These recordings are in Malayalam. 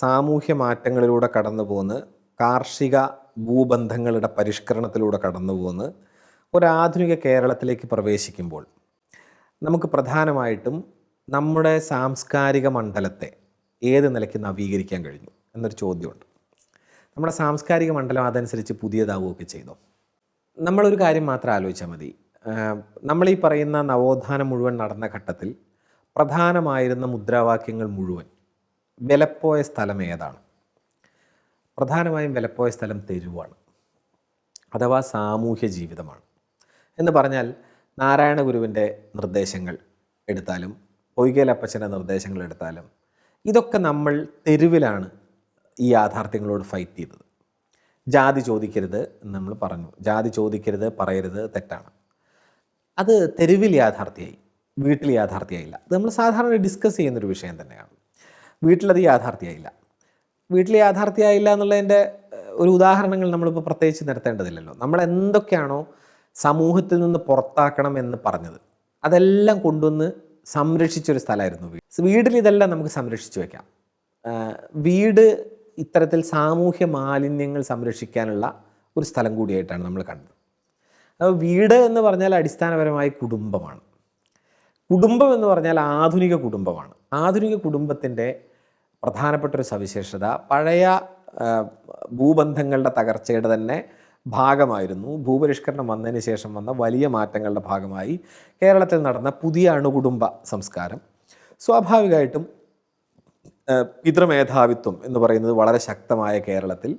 സാമൂഹ്യ മാറ്റങ്ങളിലൂടെ കടന്നു പോന്ന് കാർഷിക ഭൂബന്ധങ്ങളുടെ പരിഷ്കരണത്തിലൂടെ കടന്നു പോന്ന് ഒരാധുനിക കേരളത്തിലേക്ക് പ്രവേശിക്കുമ്പോൾ നമുക്ക് പ്രധാനമായിട്ടും നമ്മുടെ സാംസ്കാരിക മണ്ഡലത്തെ ഏത് നിലയ്ക്ക് നവീകരിക്കാൻ കഴിഞ്ഞു എന്നൊരു ചോദ്യമുണ്ട്. നമ്മുടെ സാംസ്കാരിക മണ്ഡലം അതനുസരിച്ച് പുതിയതാവുകയൊക്കെ ചെയ്തു. നമ്മളൊരു കാര്യം മാത്രം ആലോചിച്ചാൽ മതി. നമ്മൾ ഈ പറയുന്ന നവോത്ഥാനം മുഴുവൻ നടന്ന ഘട്ടത്തിൽ പ്രധാനമായിരുന്ന മുദ്രാവാക്യങ്ങൾ മുഴുവൻ വിലപ്പോയ സ്ഥലം ഏതാണ്? പ്രധാനമായും വിലപ്പോയ സ്ഥലം തെരുവാണ്. അഥവാ സാമൂഹ്യ ജീവിതമാണ്. എന്ന് പറഞ്ഞാൽ നാരായണ ഗുരുവിന്റെ നിർദ്ദേശങ്ങൾ എടുത്താലും പൊയ്കേലപ്പച്ചന്റെ നിർദ്ദേശങ്ങൾ എടുത്താലും ഇതൊക്കെ നമ്മൾ തെരുവിലാണ് ഈ യാഥാർത്ഥ്യങ്ങളോട് ഫൈറ്റ് ചെയ്തത്. ജാതി ചോദിക്കരുത് എന്ന് നമ്മൾ പറഞ്ഞു. ജാതി ചോദിക്കരുത് പറയരുത് തെറ്റാണ്. അത് തെരുവിൽ യാഥാർത്ഥ്യമായി വീട്ടിൽ യാഥാർത്ഥ്യമായില്ല അത് നമ്മൾ സാധാരണ ഡിസ്കസ് ചെയ്യുന്നൊരു വിഷയം തന്നെയാണ്. വീട്ടിലത് യാഥാർത്ഥ്യമായില്ല വീട്ടിൽ യാഥാർത്ഥ്യമായില്ല എന്നുള്ളതിന്റെ ഒരു ഉദാഹരണങ്ങൾ നമ്മളിപ്പോൾ പ്രത്യേകിച്ച് നിരത്തേണ്ടതില്ലല്ലോ. നമ്മൾ എന്തൊക്കെയാണോ സമൂഹത്തിൽ നിന്ന് പുറത്താക്കണം എന്ന് പറഞ്ഞത് അതെല്ലാം കൊണ്ടുവന്ന് സംരക്ഷിച്ചൊരു സ്ഥലമായിരുന്നു വീട്. വീട്ടിൽ ഇതെല്ലാം നമുക്ക് സംരക്ഷിച്ചു വയ്ക്കാം വീട് ഇത്തരത്തിൽ സാമൂഹ്യ മാലിന്യങ്ങൾ സംരക്ഷിക്കാനുള്ള ഒരു സ്ഥലം കൂടിയായിട്ടാണ് നമ്മൾ കണ്ടത്. അപ്പോൾ വീട് എന്ന് പറഞ്ഞാൽ അടിസ്ഥാനപരമായി കുടുംബമാണ്. കുടുംബം എന്ന് പറഞ്ഞാൽ ആധുനിക കുടുംബമാണ്. ആധുനിക കുടുംബത്തിന്റെ പ്രധാനപ്പെട്ട ഒരു സവിശേഷത. പഴയ ഭൂബന്ധങ്ങളുടെ തകർച്ചയുടെ തന്നെ ഭാഗമായിരുന്നു. ഭൂപരിഷ്കരണം വന്നതിന് ശേഷം വന്ന വലിയ മാറ്റങ്ങളുടെ ഭാഗമായി കേരളത്തിൽ നടന്ന പുതിയ അണുകുടുംബ സംസ്കാരം. സ്വാഭാവികമായിട്ടും പിതൃമേധാവിത്വം എന്ന് പറയുന്നത് വളരെ ശക്തമായ കേരളത്തിൽ.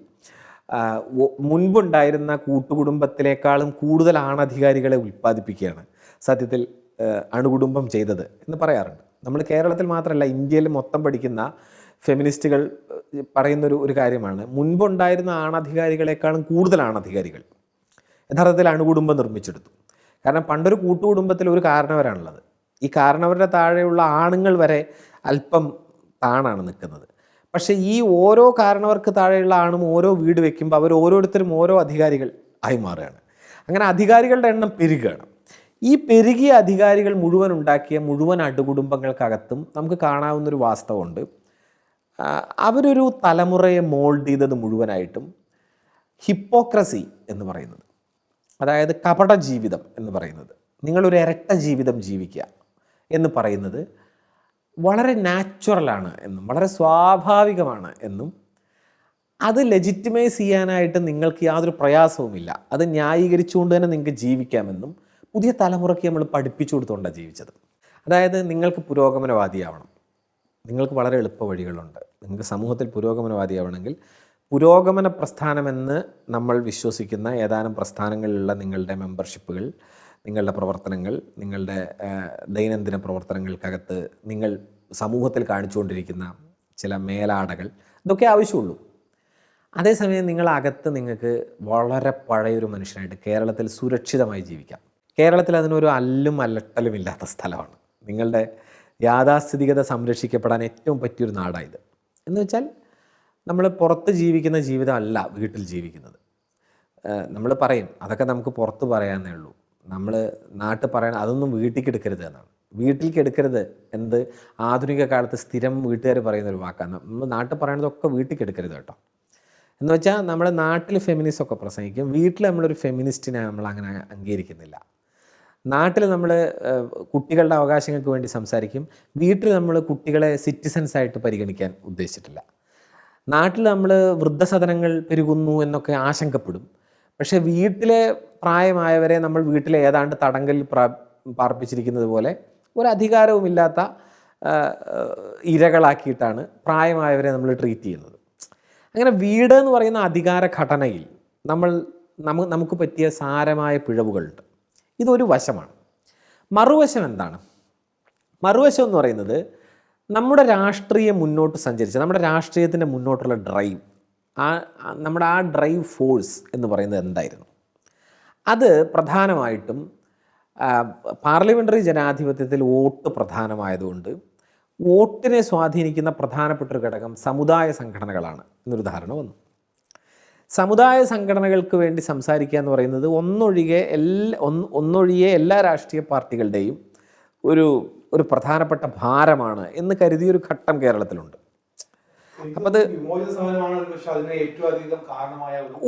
മുൻപുണ്ടായിരുന്ന കൂട്ടുകുടുംബത്തിലേക്കാളും കൂടുതൽ ആണധികാരികളെ ഉൽപ്പാദിപ്പിക്കുകയാണ് സത്യത്തിൽ അണുകുടുംബം ചെയ്തത് എന്ന് പറയാറുണ്ട്. നമ്മൾ കേരളത്തിൽ മാത്രമല്ല ഇന്ത്യയിൽ മൊത്തം പഠിക്കുന്ന ഫെമിനിസ്റ്റുകൾ പറയുന്നൊരു ഒരു കാര്യമാണ്. മുൻപുണ്ടായിരുന്ന ആണധികാരികളെക്കാളും കൂടുതൽ ആണധികാരികൾ യഥാർത്ഥത്തിൽ അണുകുടുംബം നിർമ്മിച്ചെടുത്തു. കാരണം പണ്ടൊരു കൂട്ടുകുടുംബത്തിൽ ഒരു കാരണവരാണുള്ളത്. ഈ കാരണവരുടെ താഴെയുള്ള ആണുങ്ങൾ വരെ അല്പം താണാണ് നിൽക്കുന്നത്. പക്ഷേ ഈ ഓരോ കാരണവർക്ക് താഴെയുള്ള ആണും ഓരോ വീട് വയ്ക്കുമ്പോൾ അവർ ഓരോരുത്തരും ഓരോ അധികാരികൾ ആയി മാറുകയാണ്. അങ്ങനെ അധികാരികളുടെ എണ്ണം പെരുകയാണ് ഈ പെരുകിയ അധികാരികൾ മുഴുവൻ ഉണ്ടാക്കിയ മുഴുവൻ അടുകുടുംബങ്ങൾക്കകത്തും നമുക്ക് കാണാവുന്നൊരു വാസ്തവമുണ്ട്. അവരൊരു തലമുറയെ മോൾഡ് ചെയ്തത് മുഴുവനായിട്ടും ഹിപ്പോക്രസി എന്ന് പറയുന്നത്. അതായത് കപട ജീവിതം എന്ന് പറയുന്നത്. നിങ്ങളൊരു ഇരട്ട ജീവിതം ജീവിക്കുക എന്ന് പറയുന്നത് വളരെ നാച്ചുറലാണ് എന്നും വളരെ സ്വാഭാവികമാണ് എന്നും അത് ലെജിറ്റിമൈസ് ചെയ്യാനായിട്ട് നിങ്ങൾക്ക് യാതൊരു പ്രയാസവുമില്ല. അത് ന്യായീകരിച്ചുകൊണ്ട് തന്നെ നിങ്ങൾക്ക് ജീവിക്കാമെന്നും പുതിയ തലമുറയ്ക്ക് നമ്മൾ പഠിപ്പിച്ചു കൊടുത്തുകൊണ്ടാണ് ജീവിച്ചത്. അതായത് നിങ്ങൾക്ക് പുരോഗമനവാദിയാവണം. നിങ്ങൾക്ക് വളരെ എളുപ്പ വഴികളുണ്ട്. നിങ്ങൾക്ക് സമൂഹത്തിൽ പുരോഗമനവാദിയാവണമെങ്കിൽ പുരോഗമന പ്രസ്ഥാനമെന്ന് നമ്മൾ വിശ്വസിക്കുന്ന ഏതാനും പ്രസ്ഥാനങ്ങളിലുള്ള നിങ്ങളുടെ മെമ്പർഷിപ്പുകൾ നിങ്ങളുടെ പ്രവർത്തനങ്ങൾ നിങ്ങളുടെ ദൈനംദിന പ്രവർത്തനങ്ങൾക്കകത്ത് നിങ്ങൾ സമൂഹത്തിൽ കാണിച്ചുകൊണ്ടിരിക്കുന്ന ചില മേലാടകൾ ഇതൊക്കെ ആവശ്യമുള്ളൂ. അതേസമയം നിങ്ങളകത്ത് നിങ്ങൾക്ക് വളരെ പഴയൊരു മനുഷ്യനായിട്ട് കേരളത്തിൽ സുരക്ഷിതമായി ജീവിക്കാം. കേരളത്തിൽ അതിനൊരു അല്ലും അലട്ടലും ഇല്ലാത്ത സ്ഥലമാണ്. നിങ്ങളുടെ യാഥാസ്ഥിതികത സംരക്ഷിക്കപ്പെടാൻ ഏറ്റവും പറ്റിയൊരു നാടായത്. എന്ന് വെച്ചാൽ നമ്മൾ പുറത്ത് ജീവിക്കുന്ന ജീവിതമല്ല വീട്ടിൽ ജീവിക്കുന്നത്. നമ്മൾ പറയും അതൊക്കെ നമുക്ക് പുറത്ത് പറയാന്നേ ഉള്ളൂ. നമ്മൾ നാട്ടിൽ പറയണം അതൊന്നും വീട്ടിലേക്ക് എടുക്കരുത് എന്നാണ്. വീട്ടിലേക്ക് എടുക്കരുത് എന്ത്? ആധുനിക കാലത്ത് സ്ഥിരം വീട്ടുകാർ പറയുന്ന ഒരു വാക്കാണ് നമ്മൾ നാട്ടിൽ പറയണതൊക്കെ വീട്ടിലേക്ക് എടുക്കരുത് കേട്ടോ. എന്ന് വെച്ചാൽ നമ്മുടെ നാട്ടിൽ ഫെമിനിസ്റ്റ് ഒക്കെ പ്രസംഗിക്കും. വീട്ടിൽ നമ്മളൊരു ഫെമിനിസ്റ്റിനെ നമ്മൾ അങ്ങനെ അംഗീകരിക്കുന്നില്ല. നാട്ടിൽ നമ്മൾ കുട്ടികളുടെ അവകാശങ്ങൾക്ക് വേണ്ടി സംസാരിക്കും. വീട്ടിൽ നമ്മൾ കുട്ടികളെ സിറ്റിസൻസ് ആയിട്ട് പരിഗണിക്കാൻ ഉദ്ദേശിച്ചിട്ടില്ല. നാട്ടിൽ നമ്മൾ വൃദ്ധസദനങ്ങൾ പെരുകുന്നു എന്നൊക്കെ ആശങ്കപ്പെടും. പക്ഷേ വീട്ടിലെ പ്രായമായവരെ നമ്മൾ വീട്ടിലെ ഏതാണ്ട് തടങ്കലിൽ പാർപ്പിച്ചിരിക്കുന്നത് പോലെ ഒരു അധികാരവുമില്ലാത്ത ഇരകളാക്കിയിട്ടാണ് പ്രായമായവരെ നമ്മൾ ട്രീറ്റ് ചെയ്യുന്നത്. അങ്ങനെ വീട് എന്ന് പറയുന്ന അധികാര ഘടനയിൽ നമ്മൾ നമുക്ക് പറ്റിയ സാരമായ പിഴവുകളുണ്ട്. ഇതൊരു വശമാണ്. മറുവശം എന്താണ്? മറുവശം എന്ന് പറയുന്നത് നമ്മുടെ രാഷ്ട്രീയം മുന്നോട്ട് സഞ്ചരിച്ച നമ്മുടെ രാഷ്ട്രീയത്തിന്റെ മുന്നോട്ടുള്ള ഡ്രൈവ് ആ നമ്മുടെ ആ ഡ്രൈവ് ഫോഴ്സ് എന്ന് പറയുന്നത് എന്തായിരുന്നു? അത് പ്രധാനമായിട്ടും പാർലമെന്ററി ജനാധിപത്യത്തിൽ വോട്ട് പ്രധാനമായതുകൊണ്ട് വോട്ടിനെ സ്വാധീനിക്കുന്ന പ്രധാനപ്പെട്ട ഒരു ഘടകം സമുദായ സംഘടനകളാണ്. എന്നൊരു ധാരണ വന്നു. സമുദായ സംഘടനകൾക്ക് വേണ്ടി സംസാരിക്കുക എന്ന് പറയുന്നത് ഒന്നൊഴികെ എല്ലാ ഒന്ന് ഒന്നൊഴികെ എല്ലാ രാഷ്ട്രീയ പാർട്ടികളുടെയും ഒരു ഒരു പ്രധാനപ്പെട്ട ഭാരമാണ് എന്ന് കരുതിയൊരു ഘട്ടം കേരളത്തിലുണ്ട്. അപ്പം അത്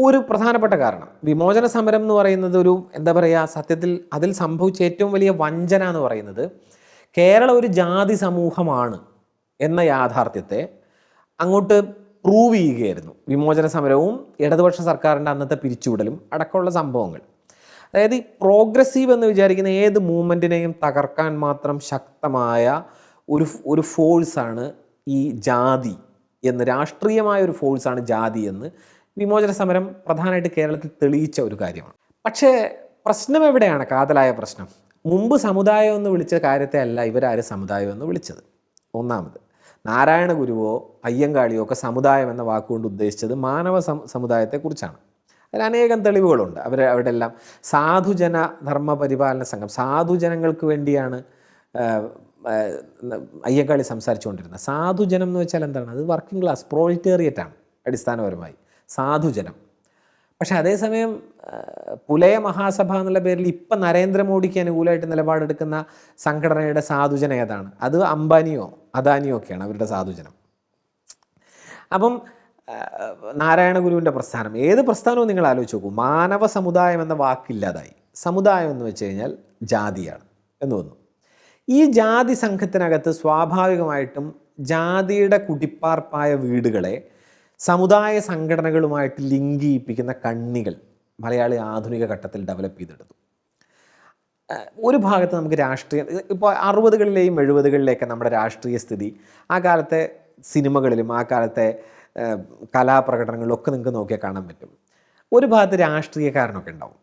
ഒരു പ്രധാനപ്പെട്ട കാരണം. വിമോചന സമരം എന്ന് പറയുന്നത് ഒരു എന്താ പറയുക സത്യത്തിൽ അതിൽ സംഭവിച്ച ഏറ്റവും വലിയ വഞ്ചന എന്ന് പറയുന്നത് കേരളം ഒരു ജാതി സമൂഹമാണ് എന്ന യാഥാർത്ഥ്യത്തെ അങ്ങോട്ട് പ്രൂവ് ചെയ്യുകയായിരുന്നു. വിമോചന സമരവും ഇടതുപക്ഷ സർക്കാരിന്റെ അന്നത്തെ പിരിച്ചുവിടലും അടക്കമുള്ള സംഭവങ്ങൾ. അതായത് ഈ പ്രോഗ്രസീവ് എന്ന് വിചാരിക്കുന്ന ഏത് മൂവ്മെന്റിനെയും തകർക്കാൻ മാത്രം ശക്തമായ ഒരു ഒരു ഫോഴ്സാണ് ഈ ജാതി എന്ന് രാഷ്ട്രീയമായ ഒരു ഫോഴ്സാണ് ജാതി എന്ന് വിമോചന സമരം പ്രധാനമായിട്ട് കേരളത്തിൽ തെളിയിച്ച ഒരു കാര്യമാണ്. പക്ഷേ പ്രശ്നം എവിടെയാണ്? കാതലായ പ്രശ്നം. മുമ്പ് സമുദായം എന്ന് വിളിച്ച കാര്യത്തെ അല്ല ഇവരാരും സമുദായം എന്ന് വിളിച്ചത്. ഒന്നാമത് നാരായണ ഗുരുവോ അയ്യങ്കാളിയോ ഒക്കെ സമുദായം എന്ന വാക്കുകൊണ്ട് ഉദ്ദേശിച്ചത് മാനവ സമുദായത്തെക്കുറിച്ചാണ് അതിൽ അനേകം തെളിവുകളുണ്ട്. അവർ അവിടെ എല്ലാം സാധുജന ധർമ്മ പരിപാലന സംഘം സാധുജനങ്ങൾക്ക് വേണ്ടിയാണ് അയ്യങ്കാളി സംസാരിച്ചുകൊണ്ടിരുന്നത്. സാധുജനം എന്ന് വെച്ചാൽ എന്താണ്? അത് വർക്കിംഗ് ക്ലാസ് പ്രോളിറ്റേറിയറ്റ് ആണ് അടിസ്ഥാനപരമായി. സാധുജനം. പക്ഷെ അതേസമയം പുലയ മഹാസഭ എന്നുള്ള പേരിൽ ഇപ്പം നരേന്ദ്രമോദിക്ക് അനുകൂലമായിട്ട് നിലപാടെടുക്കുന്ന സംഘടനയുടെ സാധുജന ഏതാണ്? അത് അംബാനിയോ അദാനിയോ ഒക്കെയാണ് അവരുടെ സാധുജനം. അപ്പം നാരായണ ഗുരുവിന്റെ പ്രസ്ഥാനം ഏത് പ്രസ്ഥാനവും നിങ്ങൾ ആലോചിച്ച് നോക്കൂ. മാനവ സമുദായം എന്ന വാക്കില്ലാതായി. സമുദായം എന്ന് വെച്ച് കഴിഞ്ഞാൽ ജാതിയാണ് എന്ന് തോന്നുന്നു. ഈ ജാതി സംഘത്തിനകത്ത് സ്വാഭാവികമായിട്ടും ജാതിയുടെ കുടിപ്പാർപ്പായ വീടുകളെ സമുദായ സംഘടനകളുമായിട്ട് ലിങ്ക് ചെയ്യിപ്പിക്കുന്ന കണ്ണികൾ മലയാളി ആധുനിക ഘട്ടത്തിൽ ഡെവലപ്പ് ചെയ്തെടുത്തു. ഒരു ഭാഗത്ത് നമുക്ക് രാഷ്ട്രീയ ഇപ്പോൾ അറുപതുകളിലെയും എഴുപതുകളിലെയൊക്കെ നമ്മുടെ രാഷ്ട്രീയ സ്ഥിതി ആ കാലത്തെ സിനിമകളിലും ആ കാലത്തെ കലാപ്രകടനങ്ങളിലൊക്കെ നിങ്ങൾക്ക് നോക്കിയാൽ കാണാൻ പറ്റും. ഒരു ഭാഗത്ത് രാഷ്ട്രീയക്കാരനൊക്കെ ഉണ്ടാവും.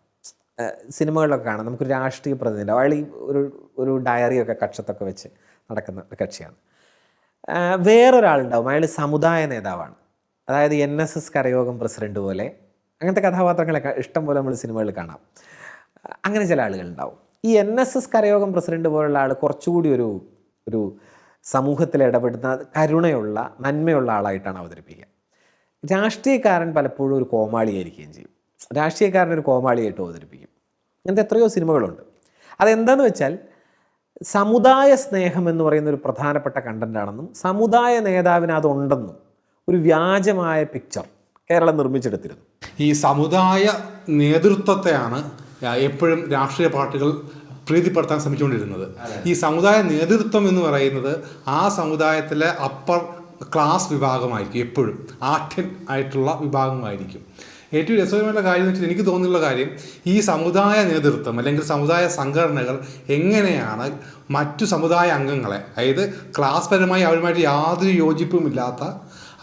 സിനിമകളിലൊക്കെ കാണാം. നമുക്കൊരു രാഷ്ട്രീയ പ്രതിനിധി അയാൾ ഈ ഒരു ഒരു ഡയറിയൊക്കെ കക്ഷത്തൊക്കെ വെച്ച് നടക്കുന്ന കക്ഷിയാണ്. വേറൊരാളുണ്ടാവും. അയാൾ സമുദായ നേതാവാണ്. അതായത് എൻ എസ് എസ് കരയോഗം പ്രസിഡന്റ് പോലെ അങ്ങനത്തെ കഥാപാത്രങ്ങളെ ഇഷ്ടം പോലെ നമ്മൾ സിനിമകളിൽ കാണാം. അങ്ങനെ ചില ആളുകളുണ്ടാവും ഈ എൻ എസ് എസ് കരയോഗം പ്രസിഡന്റ് പോലുള്ള ആൾ കുറച്ചുകൂടി ഒരു ഒരു സമൂഹത്തിൽ ഇടപെടുന്ന കരുണയുള്ള നന്മയുള്ള ആളായിട്ടാണ് അവതരിപ്പിക്കുക. രാഷ്ട്രീയക്കാരൻ പലപ്പോഴും ഒരു കോമാളിയായിരിക്കുകയും ചെയ്യും. രാഷ്ട്രീയക്കാരൻ ഒരു കോമാളിയായിട്ട് അവതരിപ്പിക്കും. അങ്ങനത്തെ എത്രയോ സിനിമകളുണ്ട്. അതെന്താന്ന് വെച്ചാൽ സമുദായ സ്നേഹം എന്ന് പറയുന്ന ഒരു പ്രധാനപ്പെട്ട കണ്ടന്റാണെന്നും സമുദായ നേതാവിന് അതുണ്ടെന്നും ഒരു വ്യാജമായ പിക്ചർ കേരളം നിർമ്മിച്ചെടുത്തിരുന്നു. ഈ സമുദായ നേതൃത്വത്തെയാണ് എപ്പോഴും രാഷ്ട്രീയ പാർട്ടികൾ പ്രീതിപ്പെടുത്താൻ ശ്രമിച്ചുകൊണ്ടിരുന്നത്. ഈ സമുദായ നേതൃത്വം എന്ന് പറയുന്നത് ആ സമുദായത്തിലെ അപ്പർ ക്ലാസ് വിഭാഗമായിരിക്കും എപ്പോഴും ആഠ്യൻ ആയിട്ടുള്ള വിഭാഗമായിരിക്കും. ഏറ്റവും രസകരമായിട്ടുള്ള കാര്യം എന്ന് വെച്ചാൽ എനിക്ക് തോന്നിയുള്ള കാര്യം ഈ സമുദായ നേതൃത്വം അല്ലെങ്കിൽ സമുദായ സംഘടനകൾ എങ്ങനെയാണ് മറ്റു സമുദായ അംഗങ്ങളെ അതായത് ക്ലാസ് പരമായി അവരുമായിട്ട് യാതൊരു യോജിപ്പുമില്ലാത്ത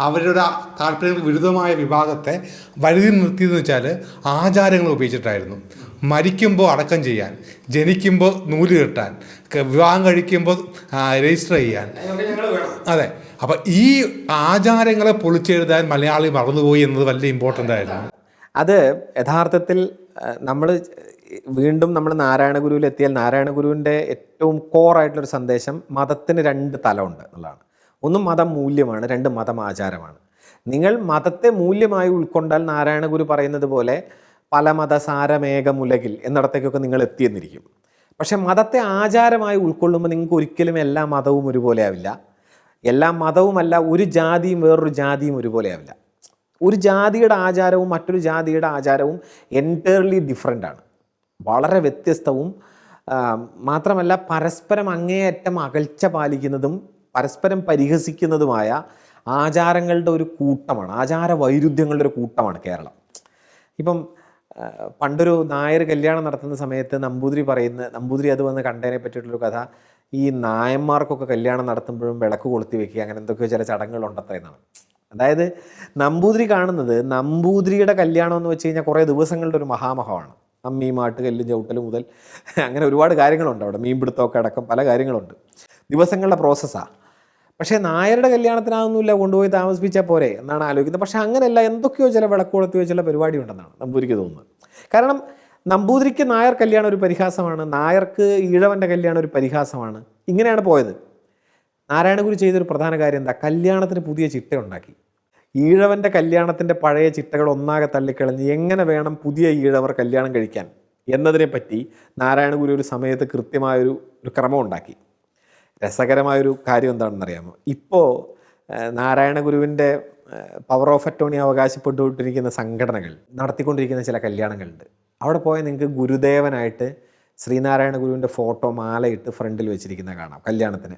അവരുടെ താല്പര്യങ്ങൾക്ക് വിരുദ്ധമായ വിഭാഗത്തെ വരുതി നിർത്തിയതെന്ന് വെച്ചാൽ ആചാരങ്ങൾ ഉപയോഗിച്ചിട്ടായിരുന്നു. മരിക്കുമ്പോൾ അടക്കം ചെയ്യാൻ ജനിക്കുമ്പോൾ നൂൽ കെട്ടാൻ വിവാഹം കഴിക്കുമ്പോൾ രജിസ്റ്റർ ചെയ്യാൻ. അതെ. അപ്പം ഈ ആചാരങ്ങളെ പൊളിച്ചെഴുതാൻ മലയാളി മറന്നുപോയി എന്നത് വലിയ ഇമ്പോർട്ടന്റ് ആയിരുന്നു. അത് യഥാർത്ഥത്തിൽ നമ്മൾ വീണ്ടും നമ്മൾ നാരായണ ഗുരുവിൽ എത്തിയാൽ നാരായണ ഗുരുവിന്റെ ഏറ്റവും കോറായിട്ടുള്ളൊരു സന്ദേശം മതത്തിന് രണ്ട് തലമുണ്ട് എന്നുള്ളതാണ്. ഒന്ന് മതം മൂല്യമാണ് രണ്ട് മതം ആചാരമാണ്. നിങ്ങൾ മതത്തെ മൂല്യമായി ഉൾക്കൊണ്ടാൽ നാരായണ ഗുരു പറയുന്നത് പോലെ പല മതസാരമേകമുലകിൽ എന്നിടത്തേക്കൊക്കെ നിങ്ങൾ എത്തിയെന്നിരിക്കും. പക്ഷെ മതത്തെ ആചാരമായി ഉൾക്കൊള്ളുമ്പോൾ നിങ്ങൾക്ക് ഒരിക്കലും എല്ലാ മതവും ഒരുപോലെ ആവില്ല എല്ലാ മതവുമല്ല ഒരു ജാതിയും വേറൊരു ജാതിയും ഒരുപോലെ ആവില്ല ഒരു ജാതിയുടെ ആചാരവും മറ്റൊരു ജാതിയുടെ ആചാരവും എന്റയർലി ഡിഫറെന്റ് ആണ്. വളരെ വ്യത്യസ്തവും മാത്രമല്ല പരസ്പരം അങ്ങേയറ്റം അകൽച്ച പാലിക്കുന്നതും പരസ്പരം പരിഹസിക്കുന്നതുമായ ആചാരങ്ങളുടെ ഒരു കൂട്ടമാണ് ആചാര വൈരുദ്ധ്യങ്ങളുടെ ഒരു കൂട്ടമാണ് കേരളം. ഇപ്പം പണ്ടൊരു നായർ കല്യാണം നടത്തുന്ന സമയത്ത് നമ്പൂതിരി പറയുന്ന നമ്പൂതിരി അത് വന്ന് കണ്ടതിനെ പറ്റിയിട്ടുള്ളൊരു കഥ ഈ നായന്മാർക്കൊക്കെ കല്യാണം നടത്തുമ്പോഴും വിളക്ക് കൊളുത്തി വെക്കുക അങ്ങനെ എന്തൊക്കെയോ ചില ചടങ്ങുകളുണ്ടത്ര എന്നാണ്. അതായത് നമ്പൂതിരി കാണുന്നത് നമ്പൂതിരിയുടെ കല്യാണം എന്ന് വെച്ച് കഴിഞ്ഞാൽ കുറേ ദിവസങ്ങളുടെ ഒരു മഹാമഹമാണ്. അമ്മി മാട്ട് കല്ലും ചവിട്ടലും മുതൽ അങ്ങനെ ഒരുപാട് കാര്യങ്ങളുണ്ട് അവിടെ. മീൻപിടുത്തമൊക്കെ അടക്കം പല കാര്യങ്ങളുണ്ട്. ദിവസങ്ങളുടെ പ്രോസസ്സാണ് പക്ഷേ നായരുടെ കല്യാണത്തിനാണെന്നില്ല കൊണ്ടുപോയി താമസിപ്പിച്ചാൽ പോരെ എന്നാണ് ആലോചിക്കുന്നത്. പക്ഷേ അങ്ങനെയല്ല എന്തൊക്കെയോ ചില വിളക്ക് കൊളുത്തി ചില പരിപാടി ഉണ്ടെന്നാണ് നമ്പൂതിരിക്ക് തോന്നുന്നത്. കാരണം നമ്പൂതിരിക്ക് നായർ കല്യാണം ഒരു പരിഹാസമാണ് നായർക്ക് ഈഴവന്റെ കല്യാണം ഒരു പരിഹാസമാണ്. ഇങ്ങനെയാണ് പോയത്. നാരായണഗുരു ചെയ്തൊരു പ്രധാന കാര്യം എന്താ? കല്യാണത്തിന് പുതിയ ചിട്ട ഉണ്ടാക്കി. ഈഴവന്റെ കല്യാണത്തിന്റെ പഴയ ചിട്ടകൾ ഒന്നാകെ തള്ളിക്കളഞ്ഞ് എങ്ങനെ വേണം പുതിയ ഈഴവർ കല്യാണം കഴിക്കാൻ എന്നതിനെപ്പറ്റി നാരായണഗുരു ഒരു സമയത്ത് കൃത്യമായൊരു ഒരു ക്രമം ഉണ്ടാക്കി. രസകരമായൊരു കാര്യം എന്താണെന്ന് അറിയാമോ ഇപ്പോൾ നാരായണ ഗുരുവിന്റെ പവർ ഓഫ് അറ്റോണി അവകാശപ്പെട്ടുകൊണ്ടിരിക്കുന്ന സംഘടനകൾ നടത്തിക്കൊണ്ടിരിക്കുന്ന ചില കല്യാണങ്ങളുണ്ട്. അവിടെ പോയാൽ നിങ്ങൾക്ക് ഗുരുദേവനായിട്ട് ശ്രീനാരായണ ഗുരുവിന്റെ ഫോട്ടോ മാലയിട്ട് ഫ്രണ്ടിൽ വെച്ചിരിക്കുന്ന കാണാം കല്യാണത്തിന്.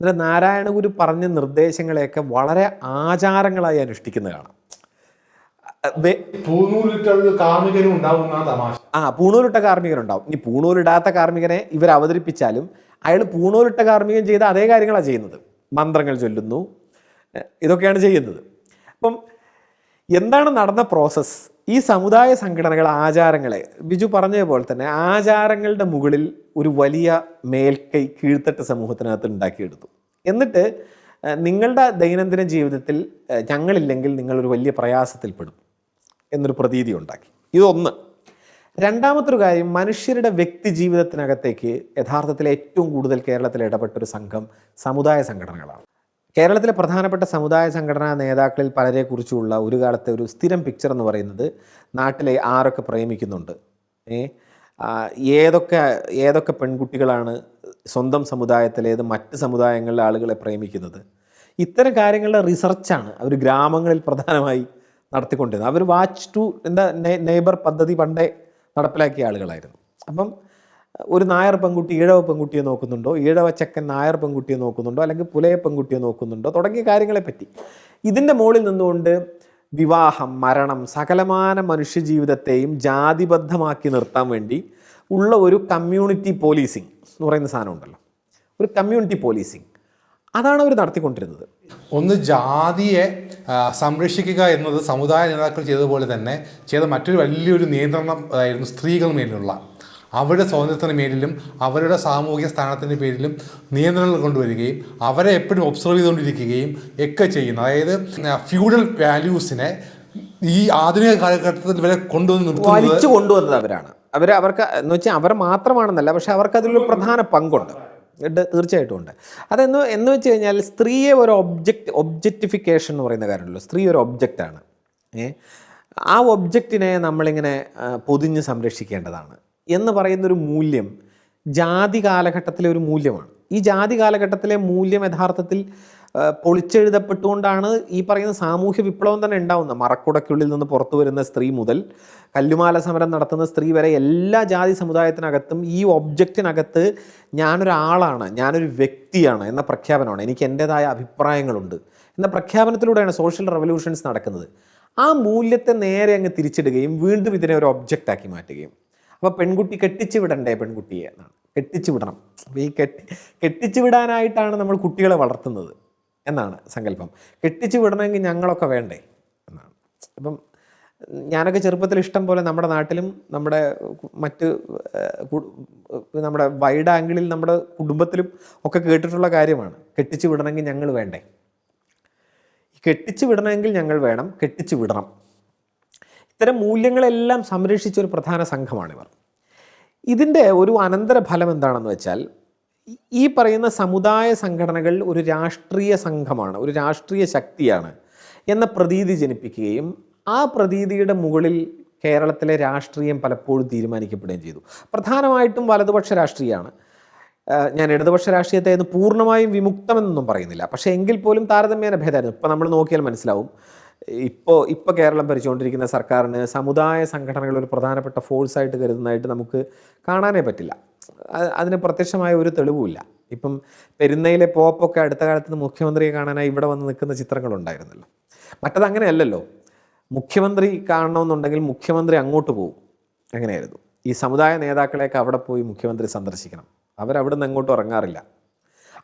എന്നിട്ട് നാരായണ ഗുരു പറഞ്ഞ നിർദ്ദേശങ്ങളെയൊക്കെ വളരെ ആചാരങ്ങളായി അനുഷ്ഠിക്കുന്നത് കാണാം. ആ പൂണൂലിട്ട കാർമ്മികനുണ്ടാവും. ഇനി പൂണൂലിടാത്ത കാർമ്മികനെ ഇവർ അവതരിപ്പിച്ചാലും അയാൾ പൂണൂലിട്ട കാർമ്മികം ചെയ്ത അതേ കാര്യങ്ങളാണ് ചെയ്യുന്നത്. മന്ത്രങ്ങൾ ചൊല്ലുന്നു. ഇതൊക്കെയാണ് ചെയ്യുന്നത്. അപ്പം എന്താണ് നടന്ന പ്രോസസ്സ് ഈ സമുദായ സംഘടനകൾ ആചാരങ്ങളെ ബിജു പറഞ്ഞതുപോലെ തന്നെ ആചാരങ്ങളുടെ മുകളിൽ ഒരു വലിയ മേൽക്കൈ കീഴ്ത്തട്ട് സമൂഹത്തിനകത്ത് ഉണ്ടാക്കിയെടുത്തു. എന്നിട്ട് നിങ്ങളുടെ ദൈനംദിന ജീവിതത്തിൽ ഞങ്ങളില്ലെങ്കിൽ നിങ്ങളൊരു വലിയ പ്രയാസത്തിൽപ്പെടും എന്നൊരു പ്രതീതി ഉണ്ടാക്കി. ഇതൊന്ന്. രണ്ടാമത്തൊരു കാര്യം മനുഷ്യരുടെ വ്യക്തി ജീവിതത്തിനകത്തേക്ക് യഥാർത്ഥത്തിൽ ഏറ്റവും കൂടുതൽ കേരളത്തിൽ ഇടപെട്ടൊരു സംഘം സമുദായ സംഘടനകളാണ്. കേരളത്തിലെ പ്രധാനപ്പെട്ട സമുദായ സംഘടനാ നേതാക്കളിൽ പലരെക്കുറിച്ചുള്ള ഒരു കാലത്തെ ഒരു സ്ഥിരം പിക്ചർ എന്ന് പറയുന്നത് നാട്ടിലെ ആരൊക്കെ പ്രേമിക്കുന്നുണ്ട്. ഏ ഏതൊക്കെ ഏതൊക്കെ പെൺകുട്ടികളാണ് സ്വന്തം സമുദായത്തിലേത് മറ്റ് സമുദായങ്ങളിലെ ആളുകളെ പ്രേമിക്കുന്നത്? ഇത്തരം കാര്യങ്ങളുടെ റിസർച്ചാണ് അവർ ഗ്രാമങ്ങളിൽ പ്രധാനമായി നടത്തിക്കൊണ്ടിരുന്നത്. അവർ വാച്ച് ടു എന്താ നെയ്ബർ പദ്ധതി പണ്ടേ നടപ്പിലാക്കിയ ആളുകളായിരുന്നു. അപ്പം ഒരു നായർ പെൺകുട്ടി ഈഴവ പെൺകുട്ടിയെ നോക്കുന്നുണ്ടോ? ഈഴവ ചെക്കൻ നായർ പെൺകുട്ടിയെ നോക്കുന്നുണ്ടോ? അല്ലെങ്കിൽ പുലയ പെൺകുട്ടിയെ നോക്കുന്നുണ്ടോ? തുടങ്ങിയ കാര്യങ്ങളെപ്പറ്റി ഇതിന്റെ മുകളിൽ നിന്നുകൊണ്ട് വിവാഹം മരണം സകലമാന മനുഷ്യജീവിതത്തെയും ജാതിബദ്ധമാക്കി നിർത്താൻ വേണ്ടി ഉള്ള ഒരു കമ്മ്യൂണിറ്റി പോലീസിങ് എന്ന് പറയുന്ന സാധനം ഉണ്ടല്ലോ. ഒരു കമ്മ്യൂണിറ്റി പോലീസിങ് അതാണ് അവർ നടത്തിക്കൊണ്ടിരുന്നത്. ഒന്ന് ജാതിയെ സംരക്ഷിക്കുക എന്നത് സമുദായ നേതാക്കൾ ചെയ്തതുപോലെ തന്നെ ചെയ്ത മറ്റൊരു വലിയൊരു നിയന്ത്രണം അതായിരുന്നു സ്ത്രീകൾ മേലുള്ള അവരുടെ സ്വാതന്ത്ര്യത്തിന് മേലിലും അവരുടെ സാമൂഹിക സ്ഥാനത്തിന്റെ പേരിലും നിയന്ത്രണങ്ങൾ കൊണ്ടുവരികയും അവരെ എപ്പോഴും ഒബ്സർവ് ചെയ്തുകൊണ്ടിരിക്കുകയും ഒക്കെ ചെയ്യുന്നു. അതായത് ഫ്യൂഡൽ വാല്യൂസിനെ ഈ ആധുനിക കാലഘട്ടത്തിൽ വരെ കൊണ്ടുവന്ന് നിർത്തുന്നത് കൊണ്ടുവന്നത് അവരാണ്. അവർ അവർക്ക് എന്ന് വെച്ചാൽ അവർ മാത്രമാണെന്നല്ല പക്ഷെ അവർക്ക് അതിലൊരു പ്രധാന പങ്കുണ്ട്. തീർച്ചയായിട്ടും ഉണ്ട്. അതെന്ന് എന്ന് വെച്ച് കഴിഞ്ഞാൽ സ്ത്രീയെ ഒരു ഒബ്ജക്റ്റ് ഒബ്ജക്റ്റിഫിക്കേഷൻ എന്ന് പറയുന്ന കാര്യമല്ലോ സ്ത്രീ ഒരു ഒബ്ജക്റ്റാണ് ഏ? ആ ഒബ്ജക്റ്റിനെ നമ്മളിങ്ങനെ പൊതിഞ്ഞ് സംരക്ഷിക്കേണ്ടതാണ് എന്ന് പറയുന്നൊരു മൂല്യം ജാതി കാലഘട്ടത്തിലെ ഒരു മൂല്യമാണ്. ഈ ജാതി കാലഘട്ടത്തിലെ മൂല്യം യഥാർത്ഥത്തിൽ പൊളിച്ചെഴുതപ്പെട്ടുകൊണ്ടാണ് ഈ പറയുന്ന സാമൂഹ്യ വിപ്ലവം തന്നെ ഉണ്ടാവുന്നത്. മറക്കുടക്കുള്ളിൽ നിന്ന് പുറത്തു വരുന്ന സ്ത്രീ മുതൽ കല്ലുമാല സമരം നടത്തുന്ന സ്ത്രീ വരെ എല്ലാ ജാതി സമുദായത്തിനകത്തും ഈ ഒബ്ജക്റ്റിനകത്ത് ഞാനൊരാളാണ് ഞാനൊരു വ്യക്തിയാണ് എന്ന പ്രഖ്യാപനമാണ്. എനിക്ക് എന്റെതായ അഭിപ്രായങ്ങളുണ്ട് എന്ന പ്രഖ്യാപനത്തിലൂടെയാണ് സോഷ്യൽ റെവല്യൂഷൻസ് നടക്കുന്നത്. ആ മൂല്യത്തെ നേരെ അങ്ങ് തിരിച്ചിടുകയും വീണ്ടും ഇതിനെ ഒരു ഒബ്ജക്റ്റാക്കി മാറ്റുകയും. അപ്പോൾ പെൺകുട്ടി കെട്ടിച്ചു വിടണ്ടേ പെൺകുട്ടിയെ എന്നാണ്. കെട്ടിച്ചു വിടണം. ഈ കെട്ടി കെട്ടിച്ചു വിടാനായിട്ടാണ് നമ്മൾ കുട്ടികളെ വളർത്തുന്നത്. എന്നാണ് സങ്കല്പം. കെട്ടിച്ചു വിടണമെങ്കിൽ ഞങ്ങളൊക്കെ വേണ്ടേ? എന്നാണ്. അപ്പം ഞാനൊക്കെ ചെറുപ്പത്തിൽ ഇഷ്ടം പോലെ നമ്മുടെ നാട്ടിലും നമ്മുടെ മറ്റ് നമ്മുടെ വൈഡ് ആംഗിളിൽ നമ്മുടെ കുടുംബത്തിലും ഒക്കെ കേട്ടിട്ടുള്ള കാര്യമാണ്. കെട്ടിച്ചു വിടണമെങ്കിൽ ഞങ്ങൾ വേണ്ടേ? കെട്ടിച്ചു വിടണമെങ്കിൽ ഞങ്ങൾ വേണം. കെട്ടിച്ചു വിടണം. ഇത്തരം മൂല്യങ്ങളെല്ലാം സംരക്ഷിച്ച ഒരു പ്രധാന സംഘമാണിവർ. ഇതിന്റെ ഒരു അനന്തര ഫലം എന്താണെന്ന് വെച്ചാൽ ഈ- പറയുന്ന സമുദായ സംഘടനകൾ ഒരു രാഷ്ട്രീയ സംഘമാണ് ഒരു രാഷ്ട്രീയ ശക്തിയാണ് എന്ന പ്രതീതി ജനിപ്പിക്കുകയും ആ പ്രതീതിയുടെ മുകളിൽ കേരളത്തിലെ രാഷ്ട്രീയം പലപ്പോഴും തീരുമാനിക്കപ്പെടുകയും ചെയ്തു. പ്രധാനമായിട്ടും വലതുപക്ഷ രാഷ്ട്രീയമാണ്. ഞാൻ ഇടതുപക്ഷ രാഷ്ട്രീയത്തെ പൂർണമായും വിമുക്തമെന്നൊന്നും പറയുന്നില്ല. പക്ഷേ എങ്കിൽ പോലും താരതമ്യേന ഭേദമായിരുന്നു. ഇപ്പോൾ നമ്മൾ നോക്കിയാൽ മനസ്സിലാവും. ഇപ്പോൾ ഇപ്പോൾ കേരളം ഭരിച്ചുകൊണ്ടിരിക്കുന്ന സർക്കാരിന് സമുദായ സംഘടനകൾ ഒരു പ്രധാനപ്പെട്ട ഫോഴ്സായിട്ട് കരുതുന്നതായിട്ട് നമുക്ക് കാണാനേ പറ്റില്ല. അതിന് പ്രത്യക്ഷമായ ഒരു തെളിവുമില്ല. ഇപ്പം പെരുന്നയിലെ പോപ്പൊക്കെ അടുത്ത കാലത്ത് മുഖ്യമന്ത്രിയെ കാണാനായി ഇവിടെ വന്ന് നിൽക്കുന്ന ചിത്രങ്ങളുണ്ടായിരുന്നല്ലോ. മറ്റത് അങ്ങനെയല്ലല്ലോ മുഖ്യമന്ത്രി കാണണമെന്നുണ്ടെങ്കിൽ മുഖ്യമന്ത്രി അങ്ങോട്ട് പോകും അങ്ങനെയായിരുന്നു. ഈ സമുദായ നേതാക്കളെയൊക്കെ അവിടെ പോയി മുഖ്യമന്ത്രി സന്ദർശിക്കണം. അവരവിടെ നിന്ന് അങ്ങോട്ട് ഇറങ്ങാറില്ല.